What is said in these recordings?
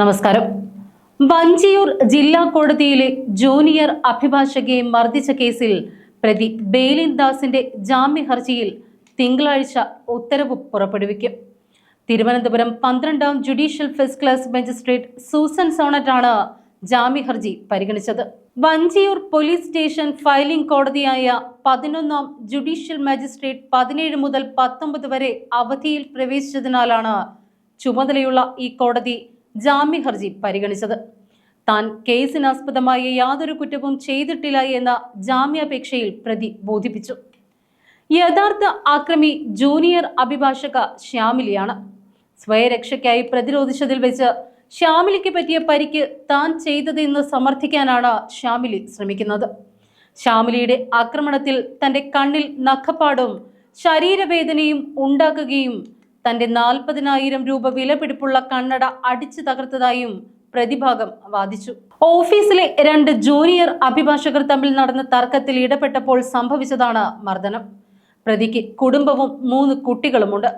നമസ്കാരം. വഞ്ചിയൂർ ജില്ലാ കോടതിയിലെ ജൂനിയർ അഭിഭാഷകയെ മർദ്ദിച്ച കേസിൽ പ്രതി ബേലിൻ ദാസിന്റെ ജാമ്യ ഹർജിയിൽ തിങ്കളാഴ്ച ഉത്തരവ് പുറപ്പെടുവിക്കും. തിരുവനന്തപുരം പന്ത്രണ്ടാം judicial first class magistrate Susan സോണറ്റാണ് ജാമ്യ ഹർജി പരിഗണിച്ചത്. വഞ്ചിയൂർ പോലീസ് സ്റ്റേഷൻ ഫയലിംഗ് കോടതിയായ പതിനൊന്നാം ജുഡീഷ്യൽ മജിസ്ട്രേറ്റ് പതിനേഴ് മുതൽ പത്തൊമ്പത് വരെ അവധിയിൽ പ്രവേശിച്ചതിനാലാണ് ചുമതലയുള്ള ഈ കോടതി ജാമ്യ ഹർജി പരിഗണിച്ചത്. താൻ കേസിനാസ്പദമായ യാതൊരു കുറ്റവും ചെയ്തിട്ടില്ല എന്ന ജാമ്യാപേക്ഷയിൽ പ്രതി ബോധിപ്പിച്ചു. യഥാർത്ഥ ആക്രമി ജൂനിയർ അഭിഭാഷക ശ്യാമിലിയാണ്. സ്വയരക്ഷയ്ക്കായി പ്രതിരോധിച്ചതിൽ വെച്ച് ശ്യാമിലിക്ക് പറ്റിയ പരിക്ക് താൻ ചെയ്തതെന്ന് സമർത്ഥിക്കാനാണ് ശ്യാമിലി ശ്രമിക്കുന്നത്. ശ്യാമിലിയുടെ ആക്രമണത്തിൽ തന്റെ കണ്ണിൽ നഖപ്പാടും ശരീരവേദനയും ഉണ്ടാക്കുകയും തന്റെ നാൽപ്പതിനായിരം രൂപ വിലപിടിപ്പുള്ള കണ്ണട അടിച്ചു തകർത്തതായും പ്രതിഭാഗം വാദിച്ചു. ഓഫീസിലെ രണ്ട് ജൂനിയർ അഭിഭാഷകർ തമ്മിൽ നടന്ന തർക്കത്തിൽ ഇടപെട്ടപ്പോൾ സംഭവിച്ചതാണ് മർദ്ദനം. പ്രതിക്ക് കുടുംബവും മൂന്ന് കുട്ടികളുമുണ്ട്.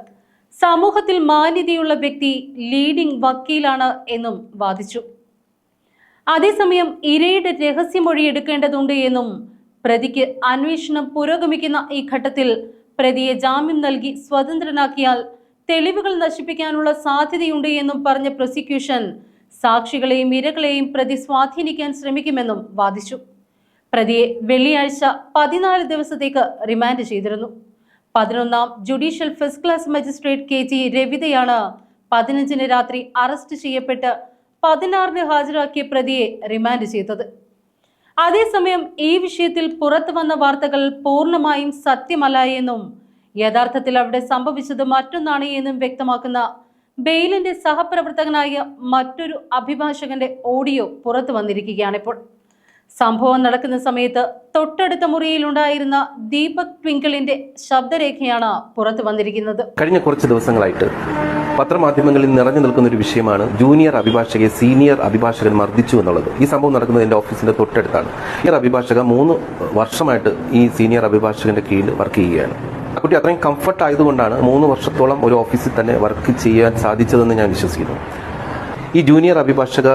സമൂഹത്തിൽ മാന്യതയുള്ള വ്യക്തി ലീഡിംഗ് വക്കീലാണ് എന്നും വാദിച്ചു. അതേസമയം ഇരയുടെ രഹസ്യമൊഴി എടുക്കേണ്ടതുണ്ട് എന്നും പ്രതിക്ക് അന്വേഷണം പുരോഗമിക്കുന്ന ഈ ഘട്ടത്തിൽ പ്രതിയെ ജാമ്യം നൽകി സ്വതന്ത്രനാക്കിയാൽ തെളിവുകൾ നശിപ്പിക്കാനുള്ള സാധ്യതയുണ്ട് എന്നും പറഞ്ഞ പ്രോസിക്യൂഷൻ സാക്ഷികളെയും ഇരകളെയും പ്രതി സ്വാധീനിക്കാൻ ശ്രമിക്കുമെന്നും വാദിച്ചു. പ്രതിയെ വെള്ളിയാഴ്ച പതിനാല് ദിവസത്തേക്ക് റിമാൻഡ് ചെയ്തിരുന്നു. പതിനൊന്നാം judicial first class magistrate K G രവിതയാണ് പതിനഞ്ചിന് രാത്രി അറസ്റ്റ് ചെയ്യപ്പെട്ട് പതിനാറിന് ഹാജരാക്കിയ പ്രതിയെ റിമാൻഡ് ചെയ്തത്. അതേസമയം ഈ വിഷയത്തിൽ പുറത്തു വന്ന വാർത്തകൾ പൂർണമായും സത്യമല്ല എന്നും യഥാർത്ഥത്തിൽ അവിടെ സംഭവിച്ചത് മറ്റൊന്നാണ് എന്നും വ്യക്തമാക്കുന്ന ബെയിലിന്റെ സഹപ്രവർത്തകനായ മറ്റൊരു അഭിഭാഷകന്റെ ഓഡിയോ പുറത്തു വന്നിരിക്കുകയാണിപ്പോൾ സംഭവം നടക്കുന്ന സമയത്ത് തൊട്ടടുത്ത മുറിയിൽ ഉണ്ടായിരുന്ന ദീപക് ട്വിങ്കിളിന്റെ ശബ്ദരേഖയാണ് പുറത്തു വന്നിരിക്കുന്നത്. കഴിഞ്ഞ കുറച്ച് ദിവസങ്ങളായിട്ട് പത്രമാധ്യമങ്ങളിൽ നിറഞ്ഞു നിൽക്കുന്ന ഒരു വിഷയമാണ് ജൂനിയർ അഭിഭാഷകയെ സീനിയർ അഭിഭാഷകൻ മർദ്ദിച്ചു എന്നുള്ളത്. ഈ സംഭവം നടക്കുന്നത് എന്റെ ഓഫീസിന്റെ തൊട്ടടുത്താണ്. ഈ അഭിഭാഷക മൂന്ന് വർഷമായിട്ട് ഈ സീനിയർ അഭിഭാഷകന്റെ കീഴിൽ വർക്ക് ചെയ്യുകയാണ്. ആ കുട്ടി അത്രയും കംഫർട്ട് ആയതുകൊണ്ടാണ് മൂന്ന് വർഷത്തോളം ഒരു ഓഫീസിൽ തന്നെ വർക്ക് ചെയ്യാൻ സാധിച്ചതെന്ന് ഞാൻ വിശ്വസിക്കുന്നു. ഈ ജൂനിയർ അഭിഭാഷക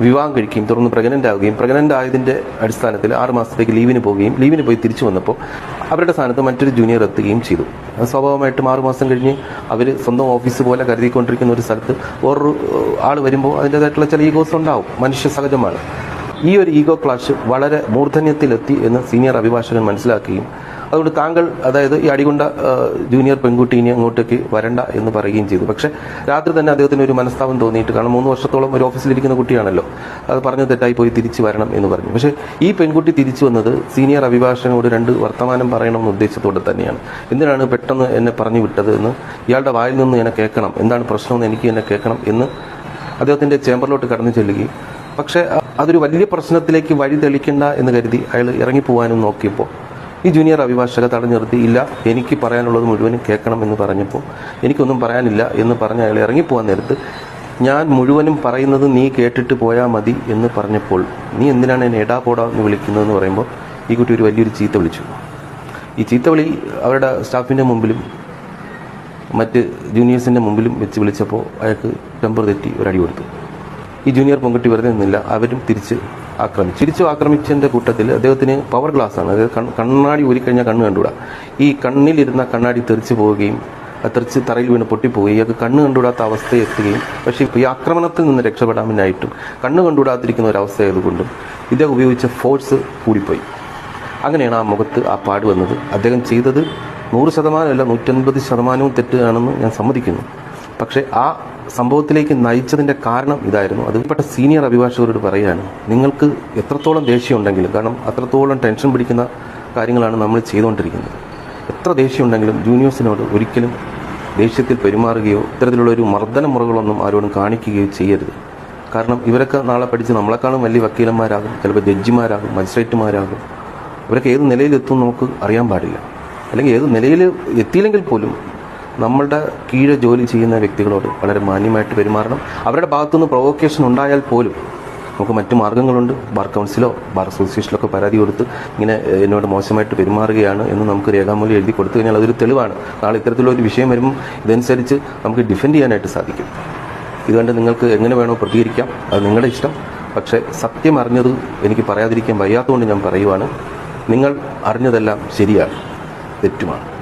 വിവാഹം കഴിക്കുകയും തുടർന്ന് പ്രഗ്നന്റ് ആവുകയും പ്രഗ്നന്റ് ആയതിന്റെ അടിസ്ഥാനത്തിൽ ആറ് മാസത്തേക്ക് ലീവിന് പോവുകയും ലീവിന് പോയി തിരിച്ചു വന്നപ്പോൾ അവരുടെ സ്ഥാനത്ത് മറ്റൊരു ജൂനിയർ എത്തുകയും ചെയ്തു. സ്വാഭാവികമായിട്ടും ആറ് മാസം കഴിഞ്ഞ് അവർ സ്വന്തം ഓഫീസ് പോലെ കരുതിക്കൊണ്ടിരിക്കുന്ന ഒരു സ്ഥലത്ത് വേറൊരു ആൾ വരുമ്പോൾ അതിന്റെതായിട്ടുള്ള ചില ഈഗോസ് ഉണ്ടാവും. മനുഷ്യ സഹജമാണ്. ഈ ഒരു ഈഗോ ക്ലാഷ് വളരെ മൂർധന്യത്തിലെത്തി എന്ന് സീനിയർ അഭിഭാഷകൻ മനസ്സിലാക്കുകയും അതുകൊണ്ട് താങ്കൾ അതായത് ഈ അടികൊണ്ട ജൂനിയർ പെൺകുട്ടി ഇനി അങ്ങോട്ടേക്ക് വരണ്ട എന്ന് പറയുകയും ചെയ്തു. പക്ഷെ രാത്രി തന്നെ അദ്ദേഹത്തിന് ഒരു മനസ്താപം തോന്നിയിട്ട് കാരണം മൂന്ന് വർഷത്തോളം ഒരു ഓഫീസിലിരിക്കുന്ന കുട്ടിയാണല്ലോ അത് പറഞ്ഞു തെറ്റായി പോയി തിരിച്ചു വരണം എന്ന് പറഞ്ഞു. പക്ഷെ ഈ പെൺകുട്ടി തിരിച്ചു വന്നത് സീനിയർ അഭിഭാഷകനോട് രണ്ട് വർത്തമാനം പറയണമെന്ന ഉദ്ദേശത്തോടെ തന്നെയാണ്. എന്തിനാണ് പെട്ടെന്ന് എന്നെ പറഞ്ഞു വിട്ടത് എന്ന് ഇയാളുടെ വായിൽ നിന്ന് എന്നെ കേൾക്കണം എന്താണ് പ്രശ്നമെന്ന് എനിക്ക് എന്നെ കേൾക്കണം എന്ന് അദ്ദേഹത്തിന്റെ ചേംബറിലോട്ട് കടന്നു ചെല്ലുകയും പക്ഷേ അതൊരു വലിയ പ്രശ്നത്തിലേക്ക് വഴി തെളിക്കണ്ട എന്ന് കരുതി അയാൾ ഇറങ്ങിപ്പോവാനും നോക്കിയപ്പോൾ ഈ ജൂനിയർ അഭിഭാഷക തടഞ്ഞു നിർത്തി ഇല്ല എനിക്ക് പറയാനുള്ളത് മുഴുവനും കേൾക്കണം എന്ന് പറഞ്ഞപ്പോൾ എനിക്കൊന്നും പറയാനില്ല എന്ന് പറഞ്ഞ് അയാൾ ഇറങ്ങിപ്പോകാൻ നേരത്ത് ഞാൻ മുഴുവനും പറയുന്നത് നീ കേട്ടിട്ട് പോയാൽ മതി എന്ന് പറഞ്ഞപ്പോൾ നീ എന്തിനാണ് എന്നെ എടാ പോടാ എന്ന് വിളിക്കുന്നതെന്ന് പറയുമ്പോൾ ഈ കുട്ടി ഒരു വലിയൊരു ചീത്ത വിളിച്ചു. ഈ ചീത്തവിളി അവരുടെ സ്റ്റാഫിന്റെ മുമ്പിലും മറ്റ് ജൂനിയേഴ്സിന്റെ മുമ്പിലും വെച്ച് വിളിച്ചപ്പോൾ അയാൾക്ക് ടെമ്പർ തെറ്റി ഒരടി കൊടുത്തു. ഈ ജൂനിയർ പെൺകുട്ടി വെറുതെ നിന്നില്ല. അവരും തിരിച്ച് ആക്രമിച്ചു. തിരിച്ചു ആക്രമിച്ചതിന്റെ കൂട്ടത്തിൽ അദ്ദേഹത്തിന് പവർ ഗ്ലാസ് ആണ്. അതായത് കണ്ണാടി ഊരിക്കഴിഞ്ഞാൽ കണ്ണ് കണ്ടുകൂടാ. ഈ കണ്ണിലിരുന്ന കണ്ണാടി തെറിച്ച് പോവുകയും തെറിച്ച് തറയിൽ വീണ് പൊട്ടിപ്പോയി അത് കണ്ണ് കണ്ടുകൂടാത്ത അവസ്ഥയെത്തുകയും പക്ഷേ ഈ ആക്രമണത്തിൽ നിന്ന് രക്ഷപ്പെടാമെന്നായിട്ടും കണ്ണ് കണ്ടുകൂടാതിരിക്കുന്ന ഒരവസ്ഥയായതുകൊണ്ടും ഇദ്ദേഹം ഉപയോഗിച്ച ഫോഴ്സ് കൂടിപ്പോയി. അങ്ങനെയാണ് ആ മുഖത്ത് ആ പാട് വന്നത്. അദ്ദേഹം ചെയ്തത് നൂറ് ശതമാനമല്ല നൂറ്റൻപത് ശതമാനവും തെറ്റാണെന്ന് ഞാൻ സമ്മതിക്കുന്നു. പക്ഷേ ആ സംഭവത്തിലേക്ക് നയിച്ചതിന്റെ കാരണം ഇതായിരുന്നു. അതിൽപ്പെട്ട സീനിയർ അഭിഭാഷകരോട് പറയുകയാണ് നിങ്ങൾക്ക് എത്രത്തോളം ദേഷ്യമുണ്ടെങ്കിലും കാരണം അത്രത്തോളം ടെൻഷൻ പിടിക്കുന്ന കാര്യങ്ങളാണ് നമ്മൾ ചെയ്തുകൊണ്ടിരിക്കുന്നത്. എത്ര ദേഷ്യമുണ്ടെങ്കിലും ജൂനിയേഴ്സിനോട് ഒരിക്കലും ദേഷ്യത്തിൽ പെരുമാറുകയോ ഇത്തരത്തിലുള്ള ഒരു മർദ്ദന മുറകളൊന്നും ആരോടും കാണിക്കുകയോ ചെയ്യരുത്. കാരണം ഇവരൊക്കെ നാളെ പഠിച്ച് നമ്മളെക്കാളും വലിയ വക്കീലന്മാരാകും ചിലപ്പോൾ ജഡ്ജിമാരാകും മജിസ്ട്രേറ്റുമാരാകും. ഇവരൊക്കെ ഏത് നിലയിലെത്തും നമുക്ക് അറിയാൻ പാടില്ല. അല്ലെങ്കിൽ ഏത് നിലയിൽ എത്തിയില്ലെങ്കിൽ പോലും നമ്മളുടെ കീഴെ ജോലി ചെയ്യുന്ന വ്യക്തികളോട് വളരെ മാന്യമായിട്ട് പെരുമാറണം. അവരുടെ ഭാഗത്തുനിന്ന് പ്രൊവോക്കേഷൻ ഉണ്ടായാൽ പോലും നമുക്ക് മറ്റു മാർഗങ്ങളുണ്ട് ബാർ കൗൺസിലോ ബാർ അസോസിയേഷനിലൊക്കെ പരാതി കൊടുത്ത് ഇങ്ങനെ എന്നോട് മോശമായിട്ട് പെരുമാറുകയാണ് എന്ന് നമുക്ക് രേഖാമൂലം എഴുതി കൊടുത്തു കഴിഞ്ഞാൽ അതൊരു തെളിവാണ്. നാളെ ഇത്തരത്തിലുള്ള ഒരു വിഷയം വരുമ്പോൾ ഇതനുസരിച്ച് നമുക്ക് ഡിഫെൻഡ് ചെയ്യാനായിട്ട് സാധിക്കും. ഇതുകൊണ്ട് നിങ്ങൾക്ക് എങ്ങനെ വേണോ പ്രതികരിക്കാം. അത് നിങ്ങളുടെ ഇഷ്ടം. പക്ഷേ സത്യം അറിഞ്ഞത് എനിക്ക് പറയാതിരിക്കാൻ വയ്യാത്തതുകൊണ്ട് ഞാൻ പറയുവാണ്. നിങ്ങൾ അറിഞ്ഞതെല്ലാം ശരിയാണ് തെറ്റുമാണ്.